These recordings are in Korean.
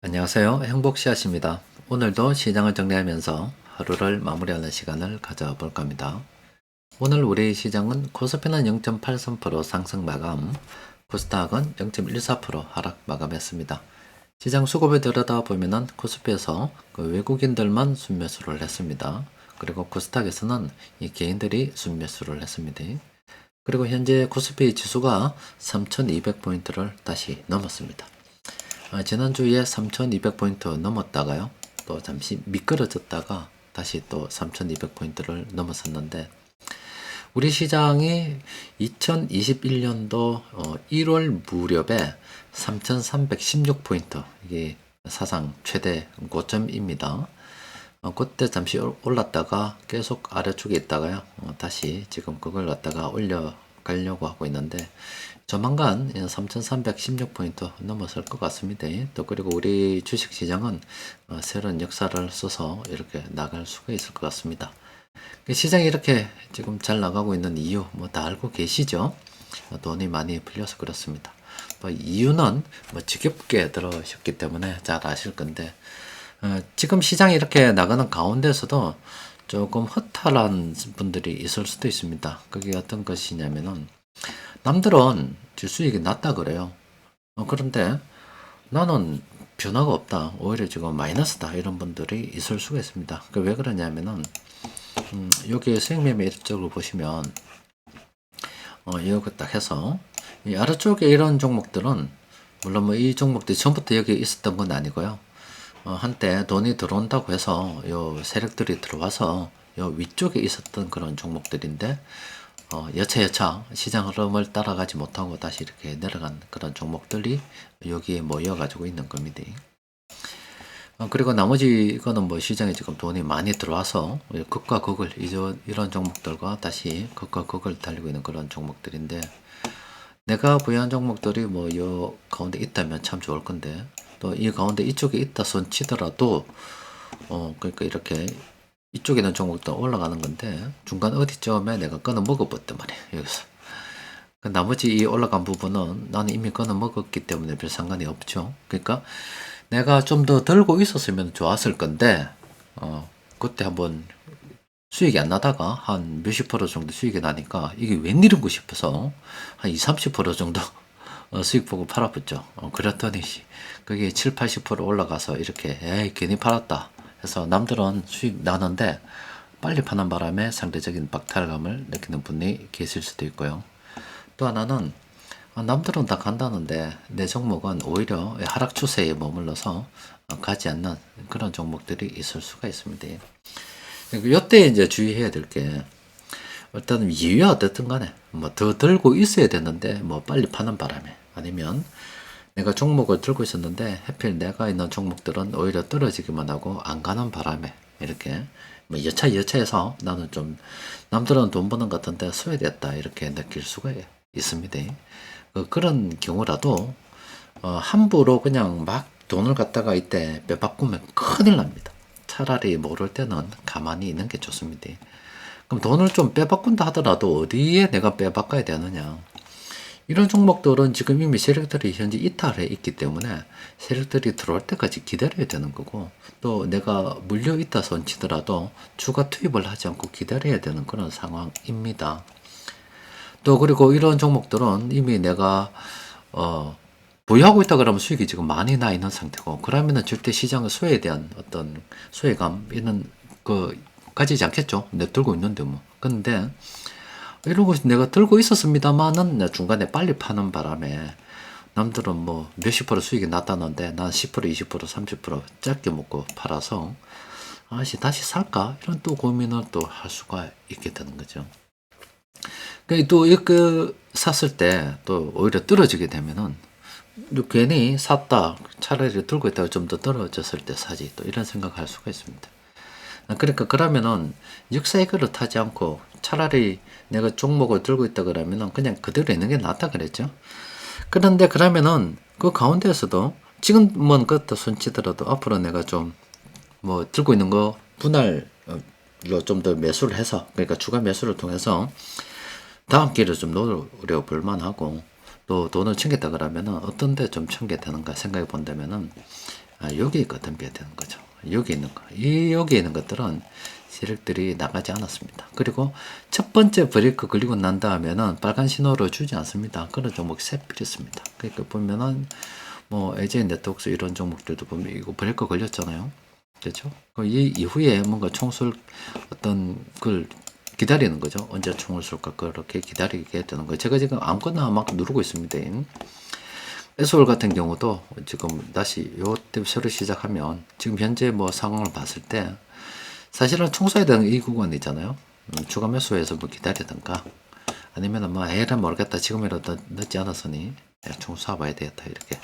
안녕하세요. 행복씨앗입니다. 오늘도 시장을 정리하면서 하루를 마무리하는 시간을 가져볼까 합니다. 오늘 우리 시장은 코스피는 0.83% 상승 마감, 코스닥은 0.14% 하락 마감했습니다. 시장 수급을 들여다 보면 코스피에서 그 외국인들만 순매수를 했습니다. 그리고 코스닥에서는 이 개인들이 순매수를 했습니다. 그리고 현재 코스피 지수가 3200포인트를 다시 넘었습니다. 아, 지난주에 3200포인트 넘었다가요. 또 잠시 미끄러졌다가 다시 또 3200포인트를 넘었었는데 우리 시장이 2021년도 1월 무렵에 3316포인트 이게 사상 최대 고점입니다. 어, 그때 잠시 올- 올랐다가 계속 아래쪽에 있다가요. 어, 다시 지금 그걸 갖다가 올려 가려고 하고 있는데 조만간 3316포인트 넘어설 것 같습니다. 또 그리고 우리 주식시장은 어, 새로운 역사를 써서 이렇게 나갈 수가 있을 것 같습니다. 그 시장이 이렇게 지금 잘 나가고 있는 이유 뭐 다 알고 계시죠? 어, 돈이 많이 풀려서 그렇습니다. 뭐 이유는 뭐 지겹게 들어오셨기 때문에 잘 아실 건데 어, 지금 시장이 이렇게 나가는 가운데서도 조금 허탈한 분들이 있을 수도 있습니다. 그게 어떤 것이냐면은 남들은 질수익이 낮다 그래요. 어, 그런데 나는 변화가 없다. 오히려 지금 마이너스다. 이런 분들이 있을 수가 있습니다. 그 왜 그러냐면은 음, 여기 수익매매 이쪽으로 보시면 어, 이거 딱 해서 이 아래쪽에 이런 종목들은 물론 뭐 이 종목들이 전부터 여기 있었던 건 아니고요. 어, 한때 돈이 들어온다고 해서 요 세력들이 들어와서 요 위쪽에 있었던 그런 종목들인데 어, 여차여차 시장 흐름을 따라가지 못하고 다시 이렇게 내려간 그런 종목들이 여기에 모여 가지고 있는 겁니다. 어, 그리고 나머지 이거는 뭐 시장에 지금 돈이 많이 들어와서 극과 극을 이런 종목들과 다시 극과 극을 달리고 있는 그런 종목들인데 내가 부여한 종목들이 뭐 요 가운데 있다면 참 좋을 건데 또 이 가운데 이쪽에 있다 손 치더라도 어 그러니까 이렇게 이쪽에 있는 종목도 올라가는 건데 중간 어디쯤에 내가 끊어 먹어봤단 말이에요 여기서. 그 나머지 이 올라간 부분은 나는 이미 끊어 먹었기 때문에 별 상관이 없죠. 그러니까 내가 좀 더 들고 있었으면 좋았을 건데 어 그때 한번 수익이 안 나다가 한 몇십 프로 정도 수익이 나니까 이게 웬일인고 싶어서 한 20, 30% 정도 어, 수익 보고 팔아봤죠. 어, 그랬더니 씨, 그게 7, 80% 올라가서 이렇게 에이 괜히 팔았다 해서 남들은 수익 나는데 빨리 파는 바람에 상대적인 박탈감을 느끼는 분이 계실 수도 있고요. 또 하나는 아, 남들은 다 간다는데 내 종목은 오히려 하락 추세에 머물러서 어, 가지 않는 그런 종목들이 있을 수가 있습니다. 이때 이제 주의해야 될 게 일단 이유야 어떻든 간에 뭐 더 들고 있어야 되는데 뭐 빨리 파는 바람에 아니면 내가 종목을 들고 있었는데 하필 내가 있는 종목들은 오히려 떨어지기만 하고 안 가는 바람에 이렇게 뭐 여차 여차해서 나는 좀 남들은 돈 버는 것 같은데 소외됐다 이렇게 느낄 수가 있습니다. 그 그런 경우라도 어, 함부로 그냥 막 돈을 갖다가 이때 빼바꾸면 큰일 납니다. 차라리 모를 때는 가만히 있는 게 좋습니다. 그럼 돈을 좀 빼바꾼다 하더라도 어디에 내가 빼바꿔야 되느냐. 이런 종목들은 지금 이미 세력들이 현재 이탈해 있기 때문에 세력들이 들어올 때까지 기다려야 되는 거고 또 내가 물려 있다 손치더라도 추가 투입을 하지 않고 기다려야 되는 그런 상황입니다. 또 그리고 이런 종목들은 이미 내가 어 보유하고 있다 그러면 수익이 지금 많이 나 있는 상태고 그러면은 절대 시장의 수혜에 대한 어떤 소외감 이런 그 가지지 않겠죠. 내 들고 있는데 뭐. 근데 것이 내가 들고 있었습니다만은 내 중간에 빨리 파는 바람에 남들은 뭐 몇십 프로 수익이 났다는데 난 10% 20% 30% 짧게 먹고 팔아서 아씨 다시 살까 이런 또 고민을 또 할 수가 있게 되는 거죠. 또 이렇게 샀을 때 또 오히려 떨어지게 되면은 또 괜히 샀다 차라리 들고 있다가 좀 더 떨어졌을 때 사지 또 이런 생각할 수가 있습니다. 그러니까 그러면은 역사의 그릇 하지 않고 차라리 내가 종목을 들고 있다 그러면은 그냥 그대로 있는 게 낫다 그랬죠. 그런데 그러면은 그 가운데에서도 지금은 그것도 손치더라도 앞으로 내가 좀 뭐 들고 있는 거 분할로 좀 더 매수를 해서 그러니까 추가 매수를 통해서 다음 기회를 좀 노려 볼 만하고 또 돈을 챙겼다 그러면은 어떤 데 좀 챙겨야 되는가 생각해 본다면은 아, 여기 거 덤벼야 되는 거죠. 여기 있는 거. 이 여기 있는 것들은 세력들이 나가지 않았습니다. 그리고 첫 번째 브레이크 걸리고 난 다음에는 빨간 신호를 주지 않습니다. 그런 종목이 세필있습니다. 그러니까 보면은 뭐 에제 네트워크스 이런 종목들도 보면 이거 브레이크 걸렸잖아요. 그렇죠? 그이 이후에 뭔가 총술 어떤 걸 기다리는 거죠. 언제 총을 쏠까 그렇게 기다리게 되는 거예요. 제가 지금 아무거나 막 누르고 있습니다. 에스올 같은 경우도 지금 다시 요때 새로 시작하면 지금 현재 뭐 상황을 봤을 때 사실은 총소해야 되는 이 구간이잖아요. 음, 추가 매수해서 뭐 기다리든가 아니면은 뭐 에라 모르겠다 지금이라도 늦지 않았으니 내가 총 쏴봐야 되겠다 이렇게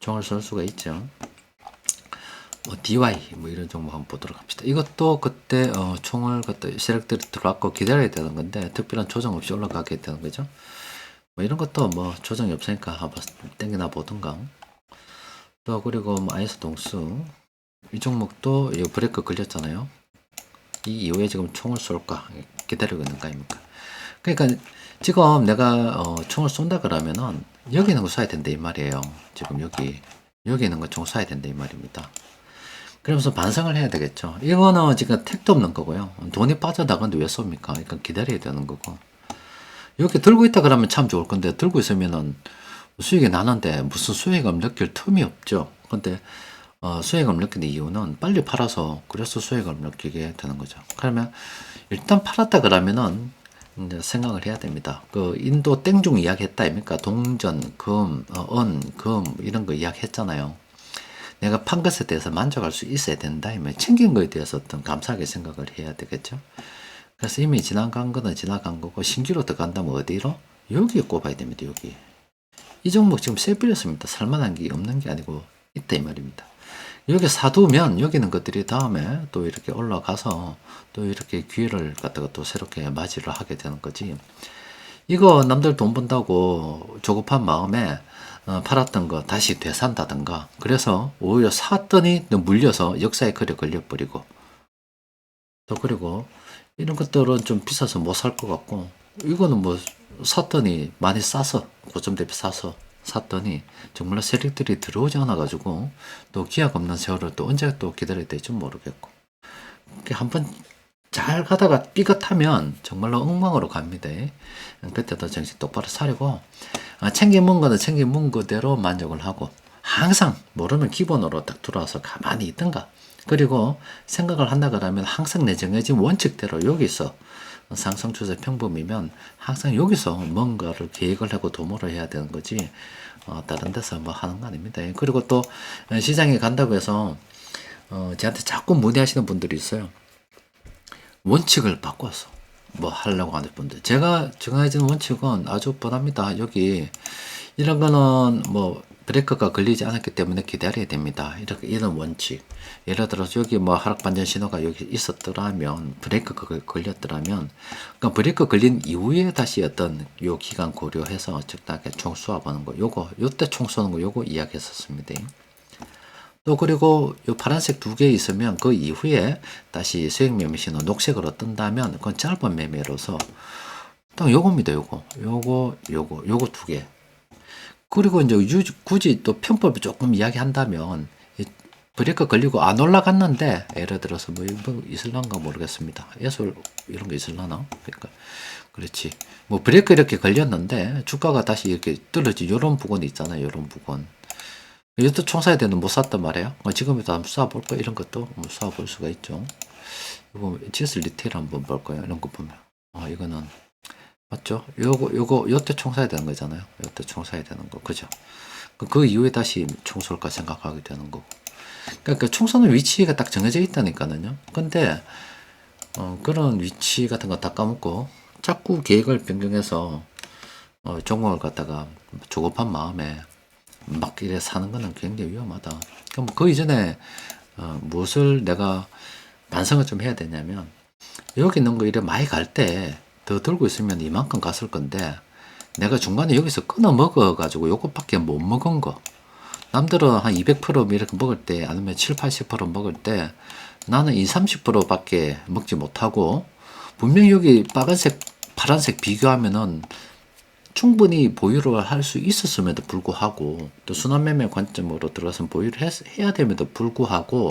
총을 쏠 수가 있죠. 뭐 DY 뭐 이런 종목 한번 보도록 합시다. 이것도 그때 어, 총을 그때 세력들이 들어왔고 기다려야 되는 건데 특별한 조정 없이 올라가게 되는 거죠. 뭐 이런 것도 뭐 조정이 없으니까 한번 땡겨나 보든가. 또 그리고 뭐 아이스 동수 이 종목도 이 브레이크 걸렸잖아요. 이 이후에 지금 총을 쏠까 기다리고 있는 거 아닙니까? 그러니까 지금 내가 어, 총을 쏜다 그러면은 여기 있는 거 쏴야 된다 이 말이에요. 지금 여기 여기 있는 거 총 쏴야 된다 이 말입니다. 그러면서 반성을 해야 되겠죠. 이거는 지금 택도 없는 거고요. 돈이 빠져나가는데 왜 쏩니까? 그러니까 기다려야 되는 거고. 이렇게 들고 있다 그러면 참 좋을 건데 들고 있으면은 수익이 나는데 무슨 수익을 느낄 틈이 없죠. 근데 어, 수익을 느끼는 이유는 빨리 팔아서 그래서 수익을 느끼게 되는 거죠. 그러면 일단 팔았다 그러면은 이제 생각을 해야 됩니다. 그 인도 땡중 이야기했다 아닙니까? 동전, 금, 어, 은, 금 이런 거 이야기했잖아요. 내가 판 것에 대해서 만족할 수 있어야 된다. 이면 챙긴 거에 대해서 어떤 감사하게 생각을 해야 되겠죠. 그래서 이미 지나간 거는 지나간 거고 신규로 들어간다면 어디로? 여기에 꼽아야 됩니다. 여기. 이 종목 지금 세 빌렸습니다. 살만한 게 없는 게 아니고 있다 이 말입니다. 여기 사두면 여기 있는 것들이 다음에 또 이렇게 올라가서 또 이렇게 기회를 갖다가 또 새롭게 맞이를 하게 되는 거지. 이거 남들 돈 번다고 조급한 마음에 어, 팔았던 거 다시 되산다든가 그래서 오히려 샀더니 또 물려서 역사의 걸에 걸려버리고 또 그리고 이런 것들은 좀 비싸서 못 살 것 같고 이거는 뭐 샀더니 많이 싸서 고점 대비 싸서 샀더니 정말로 세력들이 들어오지 않아 가지고 또 기약 없는 세월을 또 언제 또 기다려야 될지 모르겠고 한번 잘 가다가 삐끗하면 정말로 엉망으로 갑니다. 그때도 정신 똑바로 차리고 아, 챙겨문 거는 챙겨문 그대로 만족을 하고 항상 모르면 기본으로 딱 들어와서 가만히 있든가 그리고 생각을 한다 그러면 항상 내 정해진 원칙대로 여기서 상승 추세 평범이면 항상 여기서 뭔가를 계획을 하고 도모를 해야 되는 거지 어, 다른 데서 뭐 하는 거 아닙니다. 그리고 또 시장에 간다고 해서 어, 저한테 자꾸 문의하시는 분들이 있어요. 원칙을 바꿔서 뭐 하려고 하는 분들. 제가 정해진 원칙은 아주 뻔합니다. 여기 이런 거는 뭐 브레이크가 걸리지 않았기 때문에 기다려야 됩니다. 이렇게 이런 원칙. 예를 들어서 여기 뭐 하락 반전 신호가 여기 있었더라면 브레이크가 걸- 걸렸더라면 그러니까 브레이크 걸린 이후에 다시 어떤 요 기간 고려해서 적당하게 총 쏘아보는 거. 요거 요때 총 쏘는 거 요거 이야기했었습니다. 또 그리고 요 파란색 두 개 있으면 그 이후에 다시 수익 매매 신호 녹색으로 뜬다면 그건 짧은 매매로서 또 요겁니다 요거 요거 요거 요거 두 개 그리고 이제 유, 굳이 또 편법을 조금 이야기한다면 이 브레이크 걸리고 안 올라갔는데 예를 들어서 뭐, 뭐 있을란가 모르겠습니다 예술 이런 거 있을라나 그러니까 그렇지 뭐 브레이크 이렇게 걸렸는데 주가가 다시 이렇게 떨어지 요런 부분이 있잖아요 요런 부분 이것도 총 사야 되는 못 샀단 말이에요. 뭐 지금부터 한번 쏴볼까? 이런 것도 한번 쏴볼 수가 있죠. 이거 GS 리테일 한번 볼 거예요. 이런 거 보면. 아, 이거는, 맞죠? 요거, 요거, 요때 총 사야 되는 거잖아요. 요때 총 사야 되는 거. 그죠? 그, 그 이후에 다시 총 쏠까 생각하게 되는 거고. 그러니까 총 쏘는 위치가 딱 정해져 있다니까요. 근데, 어, 그런 위치 같은 거 다 까먹고, 자꾸 계획을 변경해서, 어, 종목을 갖다가 조급한 마음에 막 이래 사는 거는 굉장히 위험하다. 그럼 그 이전에 어, 무엇을 내가 반성을 좀 해야 되냐면 여기 있는 거 이래 많이 갈 때 더 들고 있으면 이만큼 갔을 건데 내가 중간에 여기서 끊어 먹어 가지고 요것밖에 못 먹은 거. 남들은 한 200% 이렇게 먹을 때 아니면 7, 80% 먹을 때 나는 2, 30%밖에 먹지 못하고 분명히 여기 빨간색, 파란색 비교하면은 충분히 보유를 할 수 있었음에도 불구하고 또 순환매매 관점으로 들어가서 보유를 했- 해야 됨에도 불구하고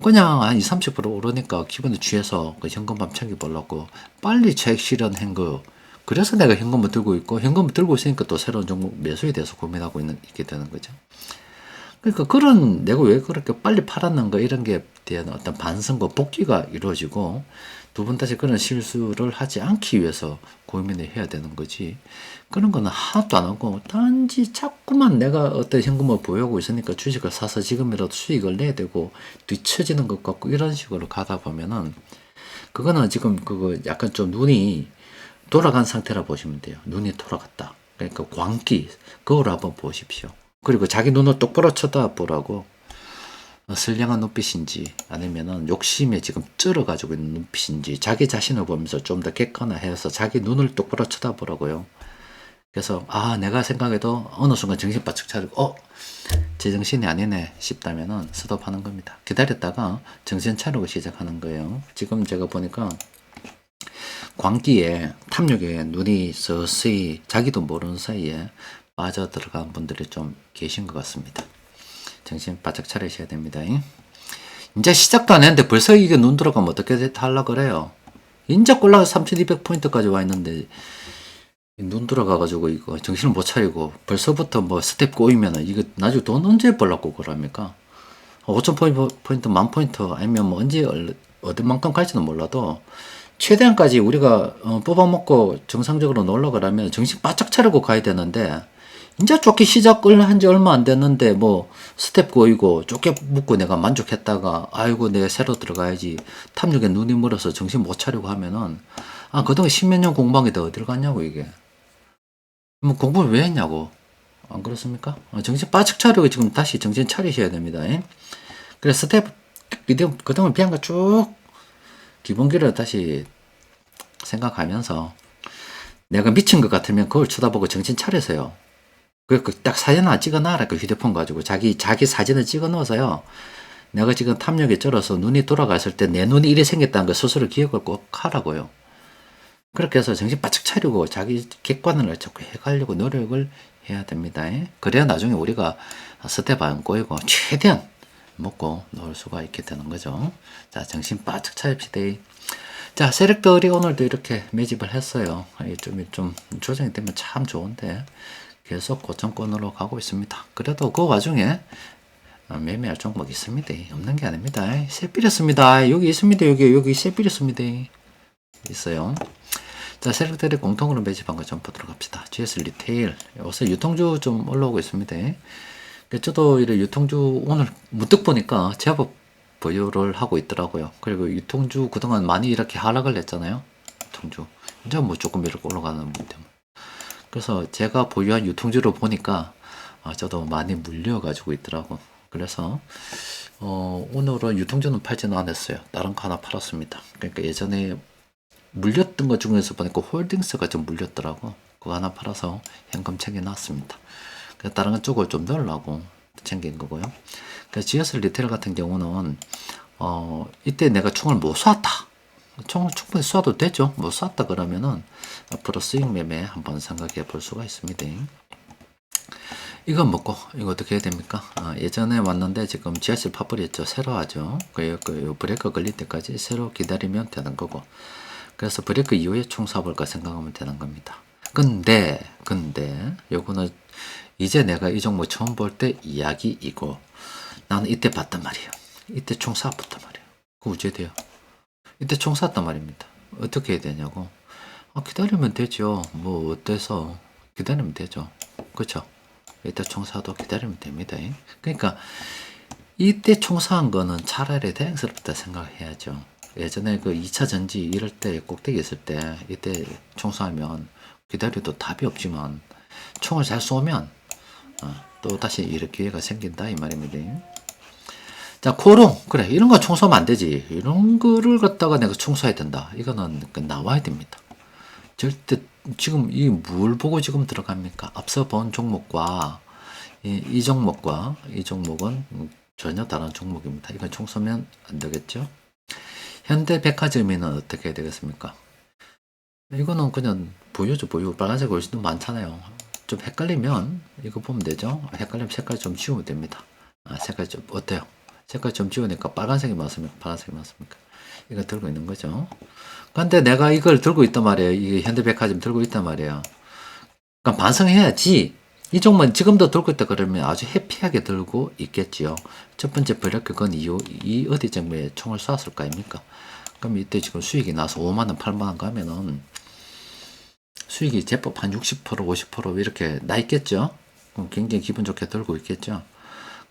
그냥 한 20, 30% 오르니까 기분이 취해서 그 현금만 챙겨보려고 빨리 차익 실현한 거 그래서 내가 현금을 들고 있고 현금을 들고 있으니까 또 새로운 종목 매수에 대해서 고민하고 있는 있게 되는 거죠. 그러니까 그런 내가 왜 그렇게 빨리 팔았는가 이런 게 대한 어떤 반성과 복귀가 이루어지고 두 번 다시 그런 실수를 하지 않기 위해서 고민을 해야 되는 거지 그런 거는 하나도 안 하고 단지 자꾸만 내가 어떤 현금을 보유하고 있으니까 주식을 사서 지금이라도 수익을 내야 되고 뒤처지는 것 같고 이런 식으로 가다 보면은 그거는 지금 그거 약간 좀 눈이 돌아간 상태라 보시면 돼요. 눈이 돌아갔다. 그러니까 광기 그걸 한번 보십시오. 그리고 자기 눈을 똑바로 쳐다보라고 어, 선량한 눈빛인지 아니면은 욕심에 지금 쩔어 가지고 있는 눈빛인지 자기 자신을 보면서 좀 더 객관화해서 자기 눈을 똑바로 쳐다보라고요. 그래서 아 내가 생각해도 어느 순간 정신 바짝 차리고 어 제 정신이 아니네 싶다면은 스톱하는 겁니다. 기다렸다가 정신 차리고 시작하는 거예요. 지금 제가 보니까 광기에 탐욕에 눈이 서서히 자기도 모르는 사이에 빠져 들어간 분들이 좀 계신 것 같습니다. 정신 바짝 차리셔야 됩니다. 이제 시작도 안 했는데 벌써 이게 눈 들어가면 어떻게 하려 그래요? 인제 꼴라가 3200포인트까지 와 있는데 눈 들어가가지고 이거 정신을 못 차리고 벌써부터 뭐 스텝 꼬이면은 이거 나중에 돈 언제 벌라고 그럽니까? 5천 포인트, 만 포인트 아니면 뭐 언제 얼- 어디만큼 갈지는 몰라도 최대한까지 우리가 어, 뽑아먹고 정상적으로 놀러 가려면 정신 바짝 차리고 가야 되는데 이제 쫓기 시작을 한 지 얼마 안 됐는데 뭐 스텝 꼬이고 쫓겨 묻고 내가 만족했다가 아이고 내가 새로 들어가야지 탐욕에 눈이 멀어서 정신 못 차리고 하면은 아 그동안 십몇 년 공부하게 어딜 갔냐고 이게 뭐 공부를 왜 했냐고 안 그렇습니까? 어, 정신 바짝 차리고 지금 다시 정신 차리셔야 됩니다. 예? 그래서 스텝 그동- 그동안 비한 거 쭉 기본기를 다시 생각하면서 내가 미친 것 같으면 그걸 쳐다보고 정신 차리세요. 그딱 사진 하나 찍어 놔라 그 휴대폰 가지고 자기 자기 사진을 찍어 넣어서요. 내가 지금 탐욕에 쩔어서 눈이 돌아갔을 때 내 눈이 이래 생겼다는 걸 스스로 기억을 꼭 하라고요. 그렇게 해서 정신 바짝 차리고 자기 객관을 자꾸 해가려고 노력을 해야 됩니다. 예? 그래야 나중에 우리가 스텝 안 꼬이고 최대한 먹고 놀 수가 있게 되는 거죠. 자, 정신 바짝 차립시다. 자, 세력들이 오늘도 이렇게 매집을 했어요. 이게 좀, 좀 조정이 되면 참 좋은데 계속 고정권으로 가고 있습니다. 그래도 그 와중에 어, 매매할 종목이 있습니다. 없는 게 아닙니다. 새 빌렸습니다. 여기 있습니다. 여기, 여기 새 빌렸습니다. 있어요. 자, 세력들이 공통으로 매집한 거 좀 보도록 합시다. GS 리테일. 요새 유통주 좀 올라오고 있습니다. 그 저도 이래 유통주 오늘 문득 보니까 제법 보유를 하고 있더라고요. 그리고 유통주 그동안 많이 이렇게 하락을 했잖아요. 유통주. 이제 뭐 조금 이렇게 올라가는 문제. 그래서 제가 보유한 유통주를 보니까 아, 저도 많이 물려가지고 있더라고. 그래서 어, 오늘은 유통주는 팔지는 않았어요. 다른 거 하나 팔았습니다. 그러니까 예전에 물렸던 것 중에서 보니까 홀딩스가 좀 물렸더라고. 그거 하나 팔아서 현금 챙겨놨습니다. 그래서 다른 건 쪽을 좀 넣으려고 챙긴 거고요. 그 GS 리테일 같은 경우는 어 이때 내가 총을 못 쐈다. 총을 충분히 쏴도 되죠. 못 쐈다 그러면은 앞으로 수익 매매 한번 생각해 볼 수가 있습니다. 이건 먹고 이거 어떻게 해야 됩니까? 아, 예전에 왔는데 지금 지하철 파벌이었죠. 새로 하죠. 그, 그요 브레이크 걸릴 때까지 새로 기다리면 되는 거고. 그래서 브레이크 이후에 총 쏴볼까 생각하면 되는 겁니다. 근데 근데 요거는 이제 내가 이 종목 처음 볼 때 이야기이고 나는 이때 봤단 말이에요. 이때 총 쏴봤단 말이에요. 그 어째 돼요? 이때 총 쐈단 말입니다. 어떻게 해야 되냐고. 아, 기다리면 되죠. 뭐 어때서 기다리면 되죠. 그렇죠? 이때 총 쏴도 기다리면 됩니다. 그러니까 이때 총사한 거는 차라리 다행스럽다 생각해야죠. 예전에 그 2차 전지 이럴 때 꼭대기 있을 때 이때 총사하면 기다려도 답이 없지만 총을 잘 쏘면 어, 또 다시 이럴 기회가 생긴다 이 말입니다. 자 코롱 그래 이런 거 총쏘면 안 되지 이런 거를 갖다가 내가 총쏘야 된다 이거는 그 나와야 됩니다. 절대 지금 이 뭘 보고 지금 들어갑니까? 앞서 본 종목과 이, 이 종목과 이 종목은 전혀 다른 종목입니다. 이건 총 쏘면 안 되겠죠? 현대백화점에는 어떻게 되겠습니까? 이거는 그냥 보유죠, 보유. 빨간색 더 많잖아요. 좀 헷갈리면 이거 보면 되죠. 헷갈리면 색깔 좀 지우면 됩니다. 아, 색깔 좀 어때요? 색깔 좀 지우니까 빨간색이 맞습니까? 파란색이 맞습니까? 이거 들고 있는 거죠. 근데 내가 이걸 들고 있단 말이에요. 이 현대백화점 들고 있단 말이에요. 그럼 반성해야지. 이 종만 지금도 들고 있다 그러면 아주 해피하게 들고 있겠지요. 첫 번째 버려 그건 이유 이 어디 정도에 총을 쐈을 거 아닙니까? 그럼 이때 지금 수익이 나서 5만 원, 8만 원 가면은 수익이 제법 한 60% 50% 이렇게 나 있겠죠. 그럼 굉장히 기분 좋게 들고 있겠죠.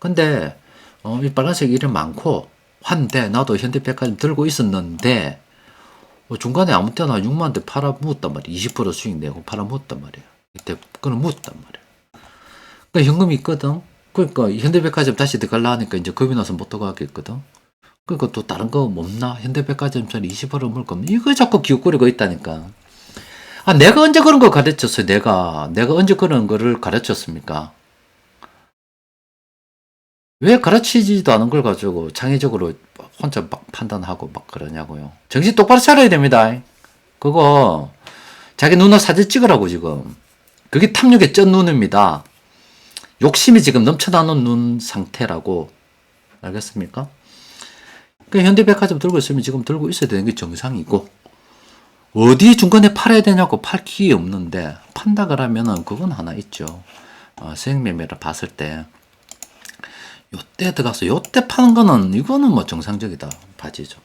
근데 어, 이 빨간색 일이 많고 한데 나도 현대백화점 들고 있었는데 어, 중간에 아무 때나 6만 대 팔아 묻었단 말이야. 20% 수익 내고 팔아 묻었단 말이야. 이때 그는 묻었단 말이야. 그 현금이 있거든. 그러니까 현대백화점 다시 들어가려 하니까 이제 겁이 나서 못 들어가겠거든. 그러니까 또 다른 거 없나? 현대백화점처럼 20%물 거면 이거 자꾸 기웃거리고 있다니까. 아, 내가 언제 그런 거 가르쳤어요? 내가 내가 언제 그런 거를 가르쳤습니까? 왜 가르치지도 않은 걸 가지고 창의적으로 혼자 막 판단하고 막 그러냐고요. 정신 똑바로 차려야 됩니다. 그거 자기 누나 사진 찍으라고 지금. 그게 탐욕의 쩐 눈입니다. 욕심이 지금 넘쳐나는 눈 상태라고. 알겠습니까? 그 현대백화점 들고 있으면 지금 들고 있어야 되는 게 정상이고 어디 중간에 팔아야 되냐고 팔 기회 없는데 판다 그러면은 그건 하나 있죠. 어, 수익매매를 봤을 때 요때 들어가서 요때 파는 거는 이거는 뭐 정상적이다 봐지죠.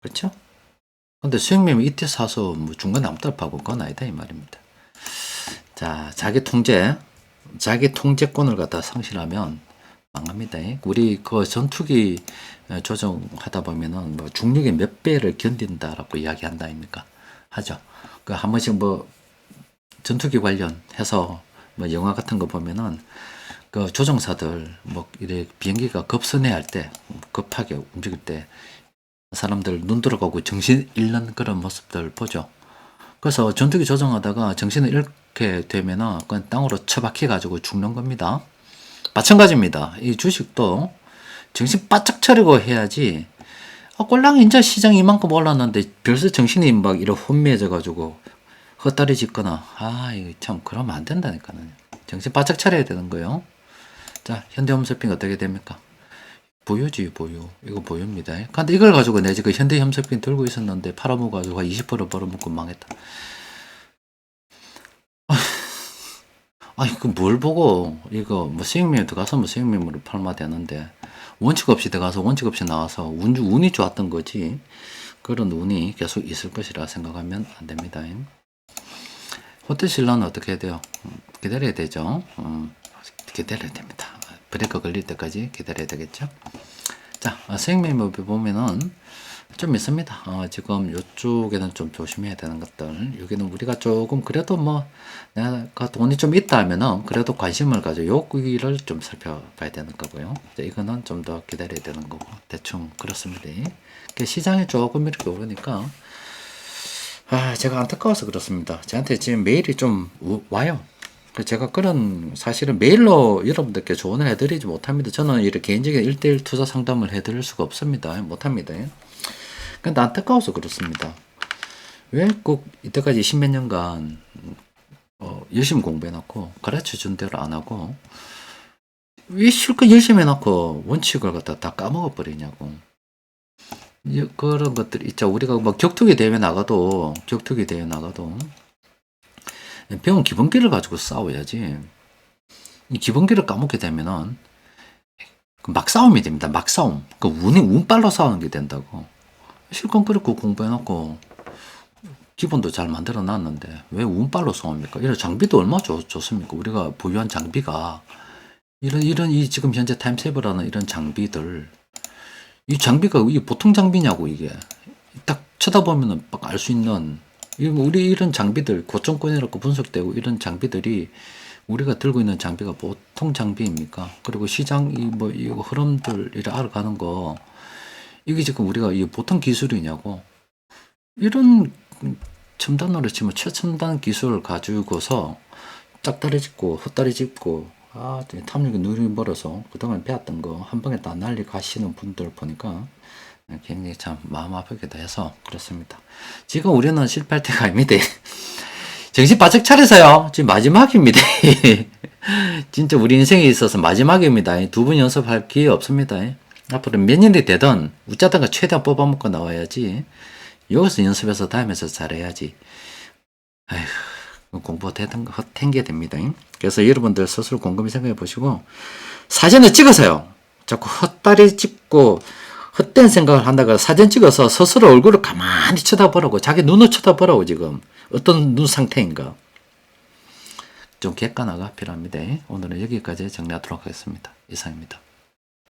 그렇죠? 근데 수익매매 이때 사서 뭐 아무 때나 파고 그건 아니다 이 말입니다. 자, 자기 통제, 자기 통제권을 갖다 상실하면 망합니다. 우리 그 전투기 조정하다 보면은 뭐 중력의 몇 배를 견딘다라고 이야기한다 아닙니까? 하죠. 그 한 번씩 뭐 전투기 관련해서 뭐 영화 같은 거 보면은 그 조종사들 뭐 이래 비행기가 급선회 할 때 급하게 움직일 때 사람들 눈 들어가고 정신 잃는 그런 모습들 보죠. 그래서 전투기 조종하다가 정신을 잃게 되면은 그건 땅으로 처박혀 가지고 죽는 겁니다. 마찬가지입니다. 이 주식도 정신 바짝 차리고 해야지. 아, 꼴랑 인자 시장 이만큼 올랐는데 벌써 정신이 막 이렇게 혼미해져 가지고 헛다리 짚거나 아 이거 참 그러면 안 된다니까요. 정신 바짝 차려야 되는 거예요. 자 현대홈쇼핑 어떻게 됩니까? 보유지 보유 이거 보유입니다. 근데 이걸 가지고 내 지금 현대홈쇼핑 들고 있었는데 팔아먹어가지고 20% 벌어먹고 망했다. 아니 그뭘 보고 이거 뭐 수익률 들어가서 뭐 수익률으로 팔면 되는데 원칙 없이 들어가서 원칙 없이 나와서 운, 운이 좋았던 거지 그런 운이 계속 있을 것이라 생각하면 안 됩니다. 호텔 신라는 어떻게 해야 돼요? 음, 기다려야 되죠. 음, 기다려야 됩니다. 브레이크 걸릴 때까지 기다려야 되겠죠. 자, 어, 수익 매매표 보면은 좀 있습니다. 어, 지금 이쪽에는 좀 조심해야 되는 것들. 여기는 우리가 조금 그래도 뭐 내가 돈이 좀 있다 하면은 그래도 관심을 가져 여기를 좀 살펴봐야 되는 거고요. 이거는 좀 더 기다려야 되는 거고 대충 그렇습니다. 그 시장이 조금 이렇게 오르니까 아 제가 안타까워서 그렇습니다. 저한테 지금 메일이 좀 우- 와요. 그 제가 그런 사실은 메일로 여러분들께 조언을 해드리지 못합니다. 저는 이렇게 개인적인 1대1 투자 상담을 해드릴 수가 없습니다. 못합니다. 근데 안타까워서 그렇습니다. 왜 꼭 이때까지 십몇 년간 어, 열심히 공부해놓고 가르쳐 준 대로 안 하고 왜 실컷 열심히 해놓고 원칙을 갖다 다 까먹어 버리냐고. 이- 그런 것들 있죠. 우리가 뭐 격투기 대회 나가도 격투기 대회 나가도 배운 기본기를 가지고 싸워야지. 이 기본기를 까먹게 되면은 그 막싸움이 됩니다. 막 싸움. 그 운이 운빨로 싸우는 게 된다고. 실컷 그렇고 공부해놓고 기본도 잘 만들어 놨는데 왜 운빨로 싸웁니까? 이런 장비도 얼마나 좋, 좋습니까? 우리가 보유한 장비가 이런 이런 이 지금 현재 타임세이버라는 이런 장비들 이 장비가 이 보통 장비냐고 이게 딱 쳐다보면은 막알수 있는 이 우리 이런 장비들 고점권이라고 분석되고 이런 장비들이 우리가 들고 있는 장비가 보통 장비입니까? 그리고 시장 이 뭐 이거 흐름들 이렇게 알아가는 거 이게 지금 우리가 이 보통 기술이냐고 이런 첨단으로 치면 최첨단 기술을 가지고서 짝다리 짚고 헛다리 짚고 아 탐욕이 눈이 멀어서 그동안 배웠던 거 한 방에 다 날리 가시는 분들 보니까 굉장히 참 마음 아프기도 해서 그렇습니다. 지금 우리는 실패할 때가 아닙니다. 정신 바짝 차리세요. 지금 마지막입니다. 진짜 우리 인생에 있어서 마지막입니다. 두번 연습할 기회 없습니다. 앞으로 몇 년이 되든 웃자다가 최대한 뽑아먹고 나와야지. 여기서 연습해서 다음에서 잘해야지. 아휴, 공부 헛탱게 됩니다. 그래서 여러분들 스스로 곰곰이 생각해 보시고 사진을 찍으세요. 자꾸 헛다리 찍고 헛된 생각을 한다가 사진 찍어서 스스로 얼굴을 가만히 쳐다보라고 자기 눈을 쳐다보라고 지금 어떤 눈 상태인가 좀 객관화가 필요합니다. 오늘은 여기까지 정리하도록 하겠습니다. 이상입니다.